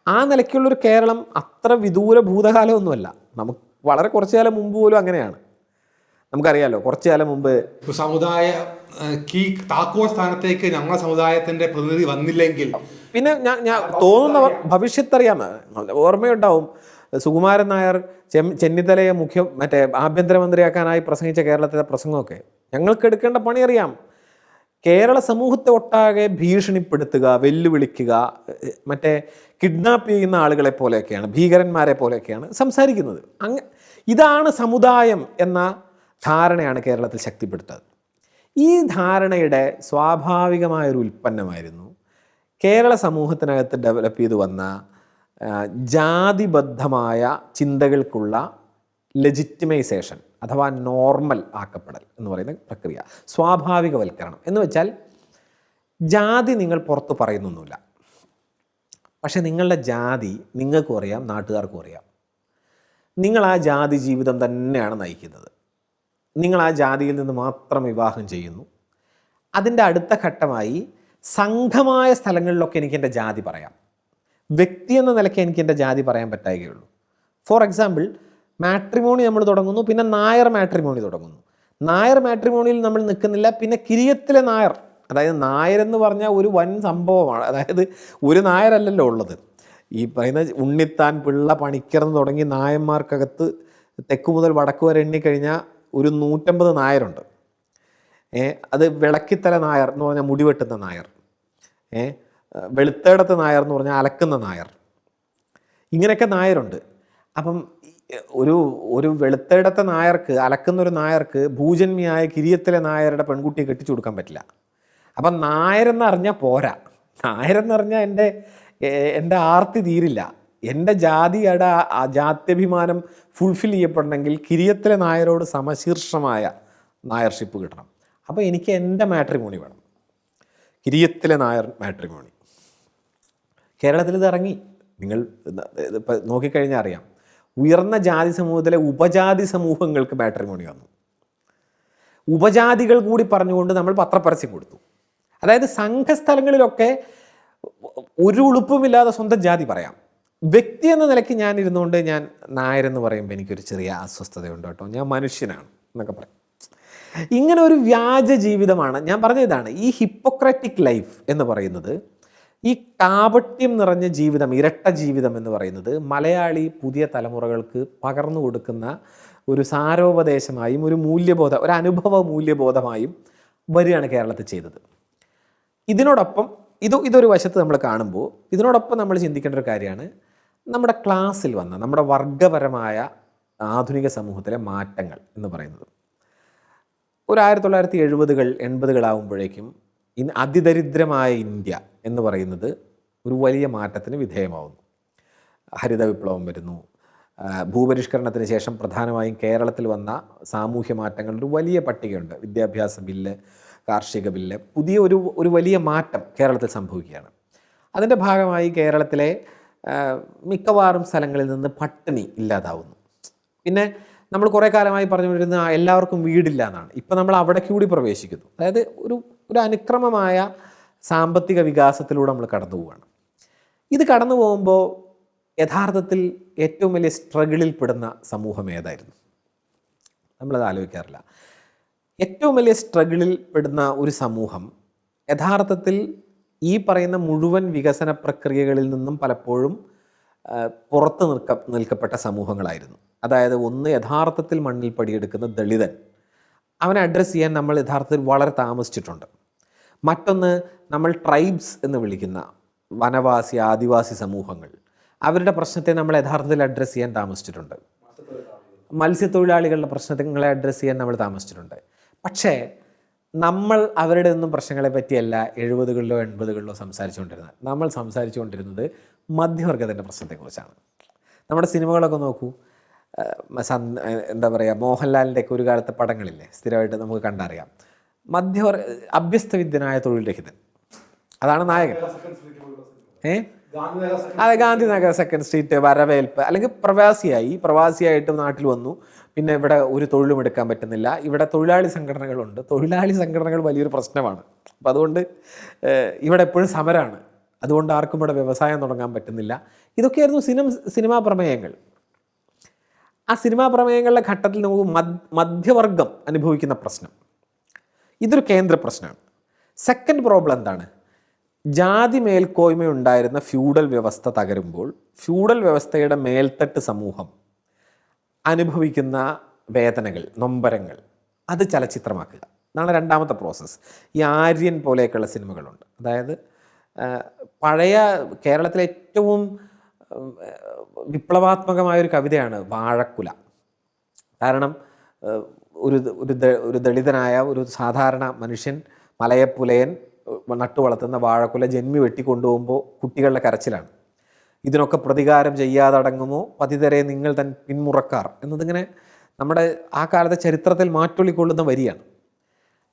ആ നിലയ്ക്കുള്ളൊരു കേരളം അത്ര വിദൂര ഭൂതകാലമൊന്നുമല്ല. നമുക്ക് വളരെ കുറച്ചു കാലം മുമ്പ് പോലും അങ്ങനെയാണ്. നമുക്കറിയാലോ കുറച്ചു കാലം മുമ്പ് സമുദായ താക്കോ താക്കോൽ സ്ഥാനത്തേക്ക് ഞങ്ങളുടെ സമുദായത്തിന്റെ പ്രതിനിധി വന്നില്ലെങ്കിൽ പിന്നെ ഞാൻ ഞാൻ തോന്നുന്നവർ ഭവിഷ്യത്തറിയാം ഓർമ്മയുണ്ടാവും. സുകുമാരൻ നായർ ചെ ചെന്നിത്തലയെ മുഖ്യ മറ്റേ ആഭ്യന്തരമന്ത്രിയാക്കാനായി പ്രസംഗിച്ച കേരളത്തിലെ പ്രസംഗമൊക്കെ. ഞങ്ങൾക്ക് എടുക്കേണ്ട പണി അറിയാം. കേരള സമൂഹത്തെ ഒട്ടാകെ ഭീഷണിപ്പെടുത്തുക വെല്ലുവിളിക്കുക മറ്റേ കിഡ്നാപ്പ് ചെയ്യുന്ന ആളുകളെ പോലെയൊക്കെയാണ് ഭീകരന്മാരെ പോലെയൊക്കെയാണ് സംസാരിക്കുന്നത്. അങ്ങ് ഇതാണ് സമുദായം എന്ന ധാരണയാണ് കേരളത്തിൽ ശക്തിപ്പെടുത്തത് ഈ ധാരണയുടെ സ്വാഭാവികമായൊരു ഉൽപ്പന്നമായിരുന്നു കേരള സമൂഹത്തിനകത്ത് ഡെവലപ്പ് ചെയ്തു വന്ന ജാതിബദ്ധമായ ചിന്തകൾക്കുള്ള ലെജിറ്റിമൈസേഷൻ അഥവാ നോർമൽ ആക്കപ്പെടൽ എന്ന് പറയുന്ന പ്രക്രിയ സ്വാഭാവികവൽക്കരണം എന്ന് വെച്ചാൽ ജാതി നിങ്ങൾ പുറത്ത് പറയുന്നൊന്നുമില്ല. പക്ഷേ നിങ്ങളുടെ ജാതി നിങ്ങൾക്കും അറിയാം നാട്ടുകാർക്കും അറിയാം. നിങ്ങൾ ആ ജാതി ജീവിതം തന്നെയാണ് നയിക്കുന്നത്. നിങ്ങൾ ആ ജാതിയിൽ നിന്ന് മാത്രം വിവാഹം ചെയ്യുന്നു. അതിന്റെ അടുത്ത ഘട്ടമായി സംഘമായ സ്ഥലങ്ങളിലൊക്കെ എനിക്ക് എന്റെ ജാതി പറയാം. വ്യക്തി എന്ന നിലയ്ക്ക് എനിക്ക് എന്റെ ജാതി പറയാൻ പറ്റായികയുള്ളൂ. ഫോർ എക്സാമ്പിൾ മാട്രിമോണി നമ്മൾ തുടങ്ങുന്നു പിന്നെ നായർ മാട്രിമോണി തുടങ്ങുന്നു. നായർ മാട്രിമോണിയിൽ നമ്മൾ നിൽക്കുന്നില്ല പിന്നെ കിരിയത്തിലെ നായർ അതായത് നായർ എന്ന് പറഞ്ഞാൽ ഒരു വൻ സംഭവമാണ്. അതായത് ഒരു നായരല്ലല്ലോ ഉള്ളത്. ഈ പറയുന്ന ഉണ്ണിത്താൻ പിള്ള പണിക്കർന്ന് തുടങ്ങി നായന്മാർക്കകത്ത് തെക്കു മുതൽ വടക്ക് വരെ എണ്ണിക്കഴിഞ്ഞാൽ ഒരു നൂറ്റമ്പത് നായരുണ്ട്. അത് വിളക്കിത്തല നായർ എന്ന് പറഞ്ഞാൽ മുടിവെട്ടുന്ന നായർ. വെളുത്തേടത്ത് നായർ എന്ന് പറഞ്ഞാൽ അലക്കുന്ന നായർ. ഇങ്ങനെയൊക്കെ നായരുണ്ട്. അപ്പം ഒരു ഒരു വെളുത്തേടത്തെ നായർക്ക് അലക്കുന്ന ഒരു നായർക്ക് ഭൂജന്മിയായ കിരിയത്തിലെ നായരുടെ പെൺകുട്ടിയെ കെട്ടിച്ചു കൊടുക്കാൻ പറ്റില്ല. അപ്പം നായരെന്നറിഞ്ഞാൽ പോരാ. നായരെന്നറിഞ്ഞാൽ എന്റെ എന്റെ ആർത്തി തീരില്ല. എന്റെ ജാതിയുടെ ആ- ജാത്യഭിമാനം ഫുൾഫിൽ ചെയ്യപ്പെടണമെങ്കിൽ കിരിയത്തിലെ നായരോട് സമശീർഷമായ നായർഷിപ്പ് കിട്ടണം. അപ്പോൾ എനിക്ക് എന്റെ മാട്രിമോണി വേണം. കിരിയത്തിലെ നായർ മാട്രിമോണി. കേരളത്തിൽ ഇത് ഇറങ്ങി. നിങ്ങൾ നോക്കിക്കഴിഞ്ഞാൽ അറിയാം. ഉയർന്ന ജാതി സമൂഹത്തിലെ ഉപജാതി സമൂഹങ്ങൾക്ക് മാട്രിമോണി വന്നു. ഉപജാതികൾ കൂടി പറഞ്ഞുകൊണ്ട് നമ്മൾ പത്രപരസ്യം കൊടുത്തു. അതായത് സംഘസ്ഥലങ്ങളിലൊക്കെ ഒരു ഉളുപ്പുമില്ലാതെ സ്വന്തം ജാതി പറയാം. വ്യക്തി എന്ന നിലയ്ക്ക് ഞാൻ ഇരുന്നുകൊണ്ട് ഞാൻ നായർ എന്ന് പറയുമ്പോൾ എനിക്കൊരു ചെറിയ അസ്വസ്ഥതയുണ്ട് കേട്ടോ. ഞാൻ മനുഷ്യനാണ് എന്നൊക്കെ പറയും. ഇങ്ങനെ ഒരു വ്യാജ ജീവിതമാണ്. ഞാൻ പറഞ്ഞ ഇതാണ് ഈ ഹിപ്പോക്രാറ്റിക് ലൈഫ് എന്ന് പറയുന്നത് ഈ കാപട്യം നിറഞ്ഞ ജീവിതം ഇരട്ട ജീവിതം എന്ന് പറയുന്നത് മലയാളി പുതിയ തലമുറകൾക്ക് പകർന്നു കൊടുക്കുന്ന ഒരു സാരോപദേശമായും ഒരു മൂല്യബോധ ഒരു അനുഭവ മൂല്യബോധമായും വരികയാണ് കേരളത്തിൽ ചെയ്തത്. ഇതിനോടൊപ്പം ഇത് ഇതൊരു വശത്ത് നമ്മൾ കാണുമ്പോൾ ഇതിനോടൊപ്പം നമ്മൾ ചിന്തിക്കേണ്ട ഒരു കാര്യമാണ് നമ്മുടെ ക്ലാസ്സിൽ വന്ന നമ്മുടെ വർഗപരമായ ആധുനിക സമൂഹത്തിലെ മാറ്റങ്ങൾ എന്ന് പറയുന്നത്. ഒരു ആയിരത്തി തൊള്ളായിരത്തി എഴുപതുകൾ എൺപതുകളാവുമ്പോഴേക്കും ഇന്ന് അതിദരിദ്രമായ ഇന്ത്യ എന്ന് പറയുന്നത് ഒരു വലിയ മാറ്റത്തിന് വിധേയമാവുന്നു. ഹരിത വിപ്ലവം വരുന്നു. ഭൂപരിഷ്കരണത്തിന് ശേഷം പ്രധാനമായും കേരളത്തിൽ വന്ന സാമൂഹ്യ മാറ്റങ്ങളുടെ ഒരു വലിയ പട്ടികയുണ്ട്. വിദ്യാഭ്യാസ ബില്ല് കാർഷിക ബില്ല് പുതിയ ഒരു ഒരു വലിയ മാറ്റം കേരളത്തിൽ സംഭവിക്കുകയാണ്. അതിന്റെ ഭാഗമായി കേരളത്തിലെ മിക്കവാറും സ്ഥലങ്ങളിൽ നിന്ന് പട്ടിണി ഇല്ലാതാവുന്നു. പിന്നെ നമ്മൾ കുറേ കാലമായി പറഞ്ഞുകൊണ്ടിരുന്ന എല്ലാവർക്കും വീടില്ല എന്നാണ്. ഇപ്പം നമ്മൾ അവിടെ കൂടി പ്രവേശിക്കുന്നു. അതായത് ഒരു ഒരു അനുക്രമമായ സാമ്പത്തിക വികാസത്തിലൂടെ നമ്മൾ കടന്നു പോവുകയാണ്. ഇത് കടന്നു പോകുമ്പോൾ യഥാർത്ഥത്തിൽ ഏറ്റവും വലിയ സ്ട്രഗിളിൽ പെടുന്ന സമൂഹം ഏതായിരുന്നു? നമ്മളത് ആലോചിക്കാറില്ല. ഏറ്റവും വലിയ സ്ട്രഗിളിൽ പെടുന്ന ഒരു സമൂഹം യഥാർത്ഥത്തിൽ ഈ പറയുന്ന മുഴുവൻ വികസന പ്രക്രിയകളിൽ നിന്നും പലപ്പോഴും പുറത്ത് നിൽക്ക നിൽക്കപ്പെട്ട സമൂഹങ്ങളായിരുന്നു. അതായത് ഒന്ന് യഥാർത്ഥത്തിൽ മണ്ണിൽ പടിയെടുക്കുന്ന ദളിതൻ. അവനെ അഡ്രസ്സ് ചെയ്യാൻ നമ്മൾ യഥാർത്ഥത്തിൽ വളരെ താമസിച്ചിട്ടുണ്ട്. മറ്റൊന്ന് നമ്മൾ ട്രൈബ്സ് എന്ന് വിളിക്കുന്ന വനവാസി ആദിവാസി സമൂഹങ്ങൾ. അവരുടെ പ്രശ്നത്തെ നമ്മൾ യഥാർത്ഥത്തിൽ അഡ്രസ്സ് ചെയ്യാൻ താമസിച്ചിട്ടുണ്ട്. മത്സ്യത്തൊഴിലാളികളുടെ പ്രശ്നങ്ങളെ അഡ്രസ്സ് ചെയ്യാൻ നമ്മൾ താമസിച്ചിട്ടുണ്ട്. പക്ഷേ നമ്മൾ അവരുടെ ഒന്നും പ്രശ്നങ്ങളെ പറ്റിയല്ല എഴുപതുകളിലോ എൺപതുകളിലോ സംസാരിച്ചുകൊണ്ടിരുന്നത്. നമ്മൾ സംസാരിച്ചുകൊണ്ടിരുന്നത് മധ്യവർഗത്തിന്റെ പ്രശ്നത്തെക്കുറിച്ചാണ്. നമ്മുടെ സിനിമകളൊക്കെ നോക്കൂ. എന്താ പറയുക മോഹൻലാലിന്റെ ഒക്കെ ഒരു കാലത്തെ പടങ്ങളില്ലേ സ്ഥിരമായിട്ട് നമുക്ക് കണ്ടറിയാം. മധ്യവർഗ അഭ്യസ്തവിദ്യനായ തൊഴിൽ രഹിതൻ. അതാണ് നായകൻ. ഏ അതെ ഗാന്ധിനഗർ സെക്കൻഡ് സ്ട്രീറ്റ് വരവേൽപ്പ്. അല്ലെങ്കിൽ പ്രവാസിയായി പ്രവാസിയായിട്ട് നാട്ടിൽ വന്നു. പിന്നെ ഇവിടെ ഒരു തൊഴിലും എടുക്കാൻ പറ്റുന്നില്ല. ഇവിടെ തൊഴിലാളി സംഘടനകളുണ്ട്. തൊഴിലാളി സംഘടനകൾ വലിയൊരു പ്രശ്നമാണ്. അപ്പം അതുകൊണ്ട് ഇവിടെ എപ്പോഴും സമരമാണ് അതുകൊണ്ട് ആർക്കും ഇവിടെ വ്യവസായം തുടങ്ങാൻ പറ്റുന്നില്ല. ഇതൊക്കെയായിരുന്നു സിനിമ സിനിമാ പ്രമേയങ്ങൾ. ആ സിനിമാ പ്രമേയങ്ങളുടെ ഘട്ടത്തിൽ നമുക്ക് മദ് മധ്യവർഗം അനുഭവിക്കുന്ന പ്രശ്നം. ഇതൊരു കേന്ദ്ര പ്രശ്നമാണ്. സെക്കൻഡ് പ്രോബ്ലം എന്താണ്? ജാതി മേൽക്കോയ്മ ഉണ്ടായിരുന്ന ഫ്യൂഡൽ വ്യവസ്ഥ തകരുമ്പോൾ ഫ്യൂഡൽ വ്യവസ്ഥയുടെ മേൽത്തട്ട് സമൂഹം അനുഭവിക്കുന്ന വേദനകൾ നൊമ്പരങ്ങൾ അത് ചലച്ചിത്രമാക്കുക. അതാണ് രണ്ടാമത്തെ പ്രോസസ്സ് ഈ ആര്യൻ പോലെയൊക്കെയുള്ള സിനിമകളുണ്ട്. അതായത് പഴയ കേരളത്തിലെ ഏറ്റവും വിപ്ലവാത്മകമായ ഒരു കവിതയാണ് വാഴക്കുല. കാരണം ഒരു ഒരു ദളിതനായ ഒരു സാധാരണ മനുഷ്യൻ മലയപ്പുലയൻ നട്ടു വളർത്തുന്ന വാഴക്കുല ജന്മി വെട്ടിക്കൊണ്ടുപോകുമ്പോൾ കുട്ടികളുടെ കരച്ചിലാണ്. ഇതിനൊക്കെ പ്രതികാരം ചെയ്യാതടങ്ങുമോ? പതിതരെ നിങ്ങൾ തൻ പിന്മുറക്കാർ. എന്നതിങ്ങനെ നമ്മുടെ ആ കാലത്തെ ചരിത്രത്തിൽ മാറ്റൊള്ളിക്കൊള്ളുന്ന വരിയാണ്.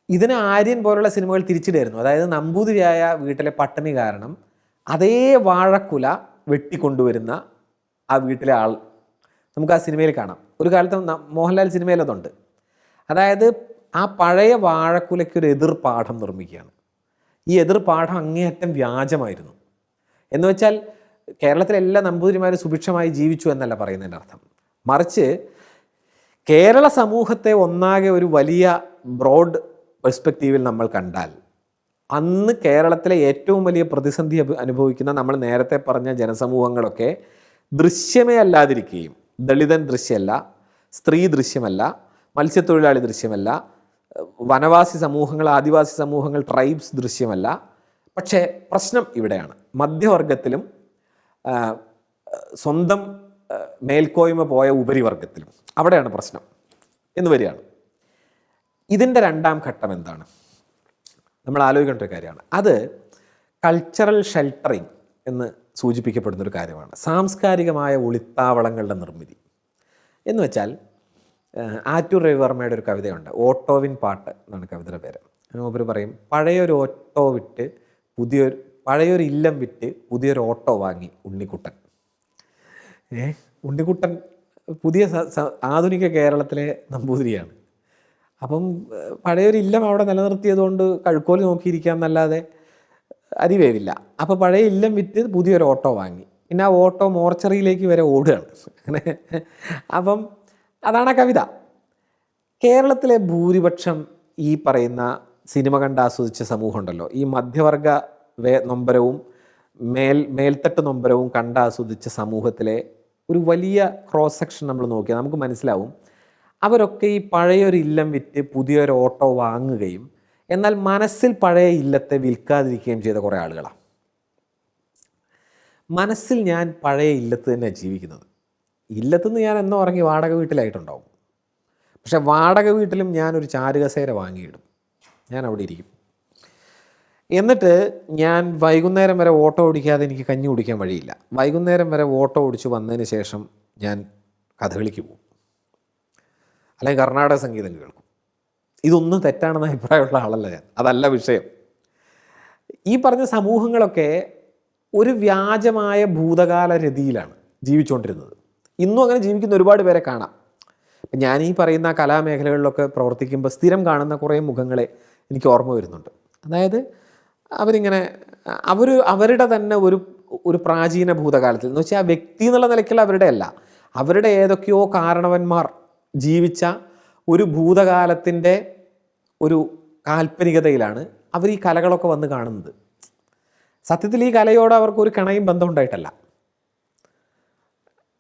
ഇതിന് ആര്യൻ പോലുള്ള സിനിമകൾ തിരിച്ചിടായിരുന്നു. അതായത് നമ്പൂതിരിയായ വീട്ടിലെ പട്ടിണി കാരണം അതേ വാഴക്കുല വെട്ടിക്കൊണ്ടുവരുന്ന ആ വീട്ടിലെ ആൾ നമുക്ക് ആ സിനിമയിൽ കാണാം. ഒരു കാലത്ത് മോഹൻലാൽ സിനിമയിൽ അതുണ്ട്. അതായത് ആ പഴയ വാഴക്കുലയ്ക്കൊരു എതിർ പാഠം നിർമ്മിക്കുകയാണ്. ഈ എതിർപാഠം അങ്ങേയറ്റം വ്യാജമായിരുന്നു. എന്ന് വെച്ചാൽ കേരളത്തിലെ എല്ലാ നമ്പൂതിരിമാരും സുഭിക്ഷമായി ജീവിച്ചു എന്നല്ല പറയുന്നതിന്റെ അർത്ഥം. മറിച്ച് കേരള സമൂഹത്തെ ഒന്നാകെ ഒരു വലിയ ബ്രോഡ് പെർസ്പെക്റ്റീവിൽ നമ്മൾ കണ്ടാൽ അന്ന് കേരളത്തിലെ ഏറ്റവും വലിയ പ്രതിസന്ധി അനുഭവിക്കുന്ന നമ്മൾ നേരത്തെ പറഞ്ഞ ജനസമൂഹങ്ങളൊക്കെ ദൃശ്യമേ അല്ലാതിരിക്കുകയും ദളിതൻ ദൃശ്യമല്ല സ്ത്രീ ദൃശ്യമല്ല മത്സ്യത്തൊഴിലാളി ദൃശ്യമല്ല വനവാസി സമൂഹങ്ങൾ ആദിവാസി സമൂഹങ്ങൾ ട്രൈബ്സ് ദൃശ്യമല്ല. പക്ഷേ പ്രശ്നം ഇവിടെയാണ്. മധ്യവർഗത്തിലും സ്വന്തം മേൽക്കോയ്മ പോയ ഉപരിവർഗത്തിലും അവിടെയാണ് പ്രശ്നം. എന്ന് വരികയാണ്. ഇതിന്റെ രണ്ടാം ഘട്ടം എന്താണ്? നമ്മൾ ആലോചിക്കേണ്ട ഒരു കാര്യമാണ്. അത് കൾച്ചറൽ ഷെൽട്ടറിങ് എന്ന് സൂചിപ്പിക്കപ്പെടുന്നൊരു കാര്യമാണ്. സാംസ്കാരികമായ ഒളിത്താവളങ്ങളുടെ നിർമ്മിതി. എന്ന് വെച്ചാൽ ആറ്റൂർ രവിവർമ്മയുടെ ഒരു കവിതയുണ്ട്. ഓട്ടോവിൻ പാട്ട് എന്നാണ് കവിതയുടെ പേര്. മൂപ്പർ പറയും പഴയൊരു ഓട്ടോ വിറ്റ് പുതിയൊരു പഴയൊരു ഇല്ലം വിറ്റ് പുതിയൊരു ഓട്ടോ വാങ്ങി ഉണ്ണിക്കുട്ടൻ. ഏ ഉണ്ണിക്കുട്ടൻ പുതിയ ആധുനിക കേരളത്തിലെ നമ്പൂതിരിയാണ്. അപ്പം പഴയൊരു ഇല്ലം അവിടെ നിലനിർത്തിയതുകൊണ്ട് നോക്കിയിരിക്കാം എന്നല്ലാതെ അരി വേവില്ല അപ്പോൾ പഴയ ഇല്ലം വിറ്റ് പുതിയൊരു ഓട്ടോ വാങ്ങി. പിന്നെ ആ ഓട്ടോ മോർച്ചറിയിലേക്ക് വരെ ഓടുകയാണ്. അപ്പം അതാണ് ആ കവിത. കേരളത്തിലെ ഭൂരിപക്ഷം ഈ പറയുന്ന സിനിമ കണ്ട് ആസ്വദിച്ച സമൂഹം ഉണ്ടല്ലോ ഈ മധ്യവർഗ വേ നൊമ്പരവും മേൽ മേൽത്തട്ട് നൊമ്പരവും കണ്ട് ആസ്വദിച്ച സമൂഹത്തിലെ ഒരു വലിയ ക്രോസ് സെക്ഷൻ നമ്മൾ നോക്കിയാൽ നമുക്ക് മനസ്സിലാവും. അവരൊക്കെ ഈ പഴയൊരു ഇല്ലം വിറ്റ് പുതിയൊരു ഓട്ടോ വാങ്ങുകയും എന്നാൽ മനസ്സിൽ പഴയ ഇല്ലത്തെ വിൽക്കാതിരിക്കുകയും ചെയ്ത കുറേ ആളുകളാണ്. മനസ്സിൽ ഞാൻ പഴയ ഇല്ലത്ത് തന്നെ ജീവിക്കുന്നത്. ഇല്ലത്തുനിന്ന് ഞാൻ എന്നോ ഇറങ്ങി വാടക വീട്ടിലായിട്ടുണ്ടാവും. പക്ഷെ വാടക വീട്ടിലും ഞാനൊരു ചാരുകസേര വാങ്ങിയിടും. ഞാൻ അവിടെ ഇരിക്കും. എന്നിട്ട് ഞാൻ വൈകുന്നേരം വരെ ഓട്ടോ ഓടിക്കാതെ എനിക്ക് കഞ്ഞി കുടിക്കാൻ വഴിയില്ല. വൈകുന്നേരം വരെ ഓട്ടോ ഓടിച്ച് വന്നതിന് ശേഷം ഞാൻ കഥകളിക്ക് പോകും. അല്ലെങ്കിൽ കർണാടക സംഗീതം കേൾക്കും. ഇതൊന്നും തെറ്റാണെന്ന അഭിപ്രായമുള്ള ആളല്ല ഞാൻ. അതല്ല വിഷയം. ഈ പറഞ്ഞ സമൂഹങ്ങളൊക്കെ ഒരു വ്യാജമായ ഭൂതകാല രതിയിലാണ് ജീവിച്ചുകൊണ്ടിരുന്നത്. ഇന്നും അങ്ങനെ ജീവിക്കുന്ന ഒരുപാട് പേരെ കാണാം. ഞാൻ ഈ പറയുന്ന കലാമേഖലകളിലൊക്കെ പ്രവർത്തിക്കുമ്പോൾ സ്ഥിരം കാണുന്ന കുറേ മുഖങ്ങളെ എനിക്ക് ഓർമ്മ വരുന്നുണ്ട്. അതായത് അവരിങ്ങനെ അവർ അവരുടെ തന്നെ ഒരു ഒരു പ്രാചീന ഭൂതകാലത്തിൽ എന്ന് വെച്ചാൽ ആ വ്യക്തി എന്നുള്ള നിലയ്ക്കുള്ള അവരുടെ അല്ല. അവരുടെ ഏതൊക്കെയോ കാരണവന്മാർ ജീവിച്ച ഒരു ഭൂതകാലത്തിന്റെ ഒരു കാൽപ്പനികതയിലാണ് അവർ ഈ കലകളൊക്കെ വന്ന് കാണുന്നത്. സത്യത്തിൽ ഈ കലയോട് അവർക്ക് ഒരു ബന്ധമുണ്ടായിട്ടല്ല ബന്ധം ഉണ്ടായിട്ടല്ല. അ-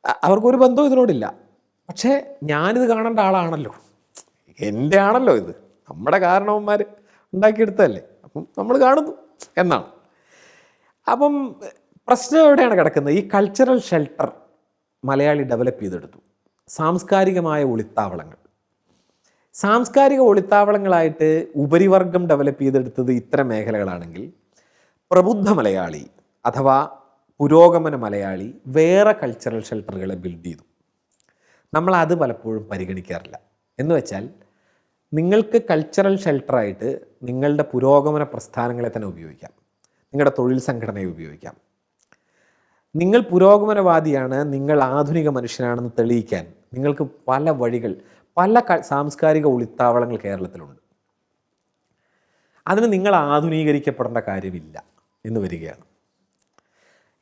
അവർക്കൊരു ബന്ധവും ഇതിനോടില്ല. പക്ഷേ ഞാനിത് കാണേണ്ട ആളാണല്ലോ. എന്റെ ആണല്ലോ ഇത്. നമ്മുടെ കാരണവന്മാർ ഉണ്ടാക്കിയെടുത്തതല്ലേ. അപ്പം നമ്മൾ കാണുന്നു എന്നാണ്. അപ്പം പ്രശ്നം എവിടെയാണ് കിടക്കുന്നത്? ഈ കൾച്ചറൽ ഷെൽട്ടർ മലയാളി ഡെവലപ്പ് ചെയ്തെടുത്തു. സാംസ്കാരികമായ ഒളിത്താവളങ്ങൾ. സാംസ്കാരിക ഒളിത്താവളങ്ങളായിട്ട് ഉപരിവർഗം ഡെവലപ്പ് ചെയ്തെടുത്തത് ഇത്തരം മേഖലകളാണെങ്കിൽ പ്രബുദ്ധ മലയാളി അഥവാ പുരോഗമന മലയാളി വേറെ കൾച്ചറൽ ഷെൽട്ടറുകളെ ബിൽഡ് ചെയ്തു. നമ്മൾ അത് പലപ്പോഴും പരിഗണിക്കാറില്ല. എന്ന് വെച്ചാൽ നിങ്ങൾക്ക് കൾച്ചറൽ ഷെൽട്ടറായിട്ട് നിങ്ങളുടെ പുരോഗമന പ്രസ്ഥാനങ്ങളെ തന്നെ ഉപയോഗിക്കാം. നിങ്ങളുടെ തൊഴിൽ സംഘടനയെ ഉപയോഗിക്കാം. നിങ്ങൾ പുരോഗമനവാദിയാണ് നിങ്ങൾ ആധുനിക മനുഷ്യനാണെന്ന് തെളിയിക്കാൻ നിങ്ങൾക്ക് പല വഴികൾ പല സാംസ്കാരിക ഒളിത്താവളങ്ങൾ കേരളത്തിലുണ്ട്. അതിന് നിങ്ങൾ ആധുനീകരിക്കപ്പെടേണ്ട കാര്യമില്ല എന്ന് വരികയാണ്.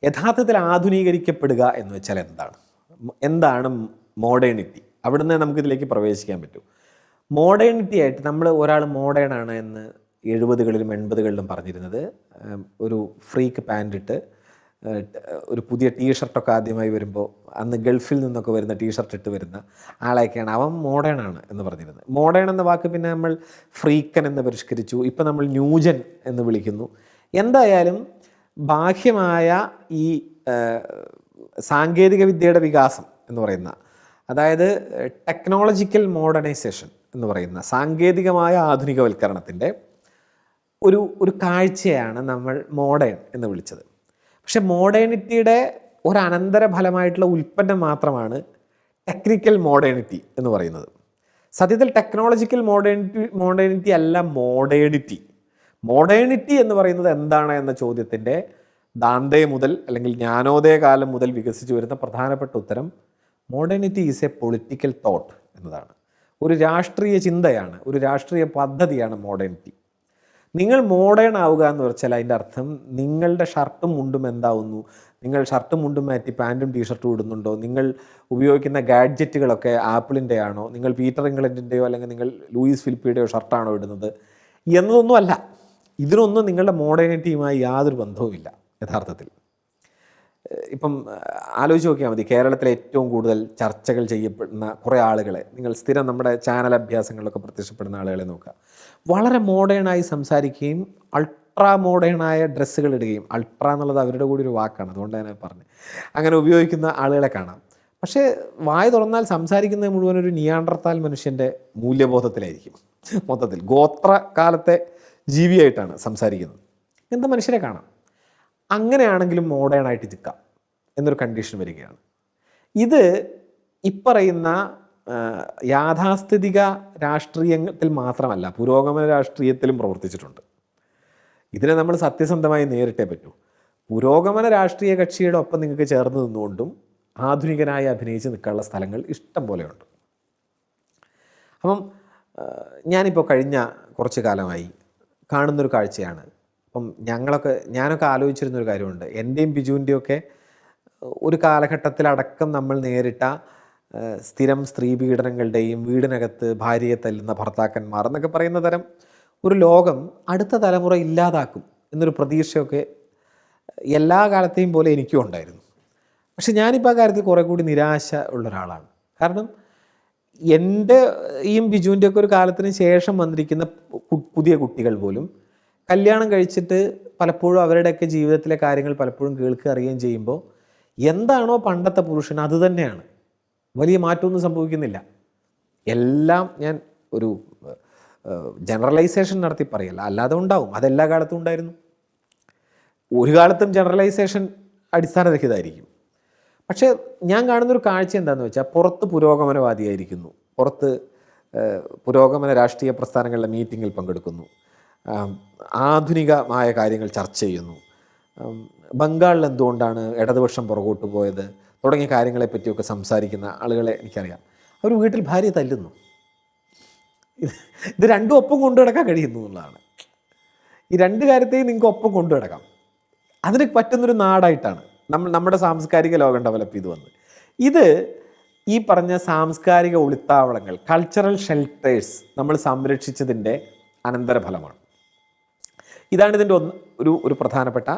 യഥാർത്ഥത്തിൽ ആധുനീകരിക്കപ്പെടുക എന്ന് വെച്ചാൽ എന്താണ്? എന്താണ് മോഡേണിറ്റി അവിടുന്ന് നമുക്കിതിലേക്ക് പ്രവേശിക്കാൻ പറ്റും. മോഡേണിറ്റി ആയിട്ട് നമ്മൾ ഒരാൾ മോഡേൺ ആണ് എന്ന് എഴുപതുകളിലും എൺപതുകളിലും പറഞ്ഞിരുന്നത്. ഒരു ഫ്രീക്ക് പാന്റ് ഇട്ട് ഒരു പുതിയ ടീഷർട്ടൊക്കെ ആദ്യമായി വരുമ്പോൾ അന്ന് ഗൾഫിൽ നിന്നൊക്കെ വരുന്ന ടീഷർട്ട് ഇട്ട് വരുന്ന ആളെയൊക്കെയാണ് അവൻ മോഡേൺ ആണ് എന്ന് പറഞ്ഞിരുന്നത്. മോഡേൺ എന്ന വാക്ക് പിന്നെ നമ്മൾ ഫ്രീക്കൻ എന്ന് പരിഷ്കരിച്ചു. ഇപ്പം നമ്മൾ ന്യൂജൻ എന്ന് വിളിക്കുന്നു. എന്തായാലും ബാഹ്യമായ ഈ സാങ്കേതിക വിദ്യയുടെ വികാസം എന്ന് പറയുന്ന അതായത് ടെക്നോളജിക്കൽ മോഡേണൈസേഷൻ എന്ന് പറയുന്ന സാങ്കേതികമായ ആധുനികവൽക്കരണത്തിന്റെ ഒരു ഒരു കാഴ്ചയാണ് നമ്മൾ മോഡേൺ എന്ന് വിളിച്ചത്. പക്ഷെ മോഡേണിറ്റിയുടെ ഒരു അനന്തര ഫലമായിട്ടുള്ള ഉൽപ്പന്നം മാത്രമാണ് ടെക്നിക്കൽ മോഡേണിറ്റി എന്ന് പറയുന്നത്. സത്യത്തിൽ ടെക്നോളജിക്കൽ മോഡേണിറ്റി മോഡേണിറ്റി അല്ല മോഡേണിറ്റി. മോഡേണിറ്റി എന്ന് പറയുന്നത് എന്താണ് എന്ന ചോദ്യത്തിന്റെ ദാന്തേ മുതൽ അല്ലെങ്കിൽ ജ്ഞാനോദയ കാലം മുതൽ വികസിച്ചു വരുന്ന പ്രധാനപ്പെട്ട ഉത്തരം modernity is a political thought എന്നതാണ്. ഒരു രാഷ്ട്രീയ ചിന്തയാണ് ഒരു രാഷ്ട്രീയ പദ്ധതിയാണ് മോഡേണിറ്റി നിങ്ങൾ മോഡേൺ ആവുക എന്ന് വെച്ചാൽ അതിന്റെ അർത്ഥം നിങ്ങളുടെ ഷർട്ടും മുണ്ടും എന്താവുന്നു? നിങ്ങൾ ഷർട്ടും മുണ്ടും മാറ്റി പാന്റും ടീഷർട്ടും ഇടുന്നുണ്ടോ? നിങ്ങൾ ഉപയോഗിക്കുന്ന ഗാഡ്ജറ്റുകളൊക്കെ ആപ്പിളിന്റെ ആണോ? നിങ്ങൾ പീറ്റർ ഇംഗ്ലണ്ടിന്റെയോ അല്ലെങ്കിൽ നിങ്ങൾ ലൂയിസ് ഫിലിപ്പിയുടെയോ ഷർട്ടാണോ ഇടുന്നത്? എന്നതൊന്നും അല്ല. ഇതിനൊന്നും നിങ്ങളുടെ മോഡേണിറ്റിയുമായി യാതൊരു ബന്ധവുമില്ല യഥാർത്ഥത്തിൽ. ഇപ്പം ആലോചിച്ച് നോക്കിയാൽ മതി കേരളത്തിലെ ഏറ്റവും കൂടുതൽ ചർച്ചകൾ ചെയ്യപ്പെടുന്ന കുറേ ആളുകളെ നിങ്ങൾ സ്ഥിരം നമ്മുടെ ചാനൽ അഭ്യാസങ്ങളിലൊക്കെ പ്രത്യക്ഷപ്പെടുന്ന ആളുകളെ നോക്കുക. വളരെ മോഡേണായി സംസാരിക്കുകയും അൾട്രാ മോഡേണായ ഡ്രസ്സുകൾ ഇടുകയും അൾട്രാ എന്നുള്ളത് അവരുടെ കൂടി ഒരു വാക്കാണ് അതുകൊണ്ട് തന്നെ പറഞ്ഞു. അങ്ങനെ ഉപയോഗിക്കുന്ന ആളുകളെ കാണാം. പക്ഷേ വായ തുറന്നാൽ സംസാരിക്കുന്നത് മുഴുവൻ ഒരു നിയാണ്ടർത്താൽ മനുഷ്യന്റെ മൂല്യബോധത്തിലായിരിക്കും. മൊത്തത്തിൽ ഗോത്ര കാലത്തെ ജീവിയായിട്ടാണ് സംസാരിക്കുന്നത്. ഇങ്ങനത്തെ മനുഷ്യരെ കാണാം? അങ്ങനെയാണെങ്കിലും മോഡേൺ ആയിട്ട് നിൽക്കാം എന്നൊരു കണ്ടീഷൻ വരികയാണ്. ഇത് ഇപ്പറയുന്ന യാഥാസ്ഥിതിക രാഷ്ട്രീയത്തിൽ മാത്രമല്ല പുരോഗമന രാഷ്ട്രീയത്തിലും പ്രവർത്തിച്ചിട്ടുണ്ട്. ഇതിനെ നമ്മൾ സത്യസന്ധമായി നേരിട്ടേ പറ്റൂ. പുരോഗമന രാഷ്ട്രീയ കക്ഷിയുടെ ഒപ്പം നിങ്ങൾക്ക് ചേർന്ന് നിന്നുകൊണ്ടും ആധുനികനായി അഭിനയിച്ച് നിൽക്കാനുള്ള സ്ഥലങ്ങൾ ഇഷ്ടം പോലെയുണ്ട് അപ്പം ഞാനിപ്പോൾ കഴിഞ്ഞ കുറച്ച് കാലമായി കാണുന്നൊരു കാഴ്ചയാണ്. അപ്പം ഞങ്ങളൊക്കെ ഞാനൊക്കെ ആലോചിച്ചിരുന്നൊരു കാര്യമുണ്ട്. എന്റെയും ബിജുവിന്റെയും ഒക്കെ ഒരു കാലഘട്ടത്തിലടക്കം നമ്മൾ നേരിട്ട സ്ഥിരം സ്ത്രീ പീഡനങ്ങളുടെയും വീടിനകത്ത് ഭാര്യയെ തല്ലുന്ന ഭർത്താക്കന്മാർ എന്നൊക്കെ പറയുന്ന തരം ഒരു ലോകം അടുത്ത തലമുറ ഇല്ലാതാക്കും എന്നൊരു പ്രതീക്ഷയൊക്കെ എല്ലാ കാലത്തെയും പോലെ എനിക്കും ഉണ്ടായിരുന്നു. പക്ഷെ ഞാനിപ്പോൾ ആ കാര്യത്തിൽ കുറേ കൂടി നിരാശ ഉള്ള ഒരാളാണ്. കാരണം എന്റെ ഈയും ബിജുവിന്റെ ഒക്കെ ഒരു കാലത്തിന് ശേഷം വന്നിരിക്കുന്ന പുതിയ കുട്ടികൾ പോലും കല്യാണം കഴിച്ചിട്ട് പലപ്പോഴും അവരുടെയൊക്കെ ജീവിതത്തിലെ കാര്യങ്ങൾ പലപ്പോഴും കേൾക്കുക അറിയുകയും ചെയ്യുമ്പോൾ എന്താണോ പണ്ടത്തെ പുരുഷൻ അത് തന്നെയാണ്. വലിയ മാറ്റമൊന്നും സംഭവിക്കുന്നില്ല. എല്ലാം ഞാൻ ഒരു ജനറലൈസേഷൻ നടത്തി പറയല്ല അല്ലാതെ ഉണ്ടാവും. അതെല്ലാ കാലത്തും ഉണ്ടായിരുന്നു. ഒരു കാലത്തും ജനറലൈസേഷൻ അടിസ്ഥാനരഹിതമായിരിക്കും. പക്ഷേ ഞാൻ കാണുന്നൊരു കാഴ്ച എന്താണെന്ന് വെച്ചാൽ പുറത്ത് പുരോഗമനവാദിയായിരിക്കുന്നു. പുറത്ത് പുരോഗമന രാഷ്ട്രീയ പ്രസ്ഥാനങ്ങളുടെ മീറ്റിങ്ങിൽ പങ്കെടുക്കുന്നു. ആധുനികമായ കാര്യങ്ങൾ ചർച്ച ചെയ്യുന്നു. ബംഗാളിൽ എന്തുകൊണ്ടാണ് ഇടതുപക്ഷം പുറകോട്ട് പോയത്? തുടങ്ങിയ കാര്യങ്ങളെ പറ്റിയൊക്കെ സംസാരിക്കുന്ന ആളുകളെ എനിക്കറിയാം. അവർ വീട്ടിൽ ഭാര്യ തല്ലുന്നു. ഇത് രണ്ടും ഒപ്പം കൊണ്ടു നടക്കാൻ കഴിയുന്നു എന്നുള്ളതാണ്. ഈ രണ്ട് കാര്യത്തെയും നിങ്ങൾക്ക് ഒപ്പം കൊണ്ടു നടക്കാം. അതിന് പറ്റുന്നൊരു നാടായിട്ടാണ്. നമ്മൾ നമ്മുടെ സാംസ്കാരിക ലോകം ഡെവലപ്പ് ചെയ്തു വന്നത് ഇത് ഈ പറഞ്ഞ സാംസ്കാരിക ഒളിത്താവളങ്ങൾ കൾച്ചറൽ ഷെൽട്ടേഴ്സ് നമ്മൾ സംരക്ഷിച്ചതിന്റെ അനന്തരഫലമാണ്. ഇതാണ് ഇതിന്റെ ഒന്ന് ഒരു ഒരു പ്രധാനപ്പെട്ട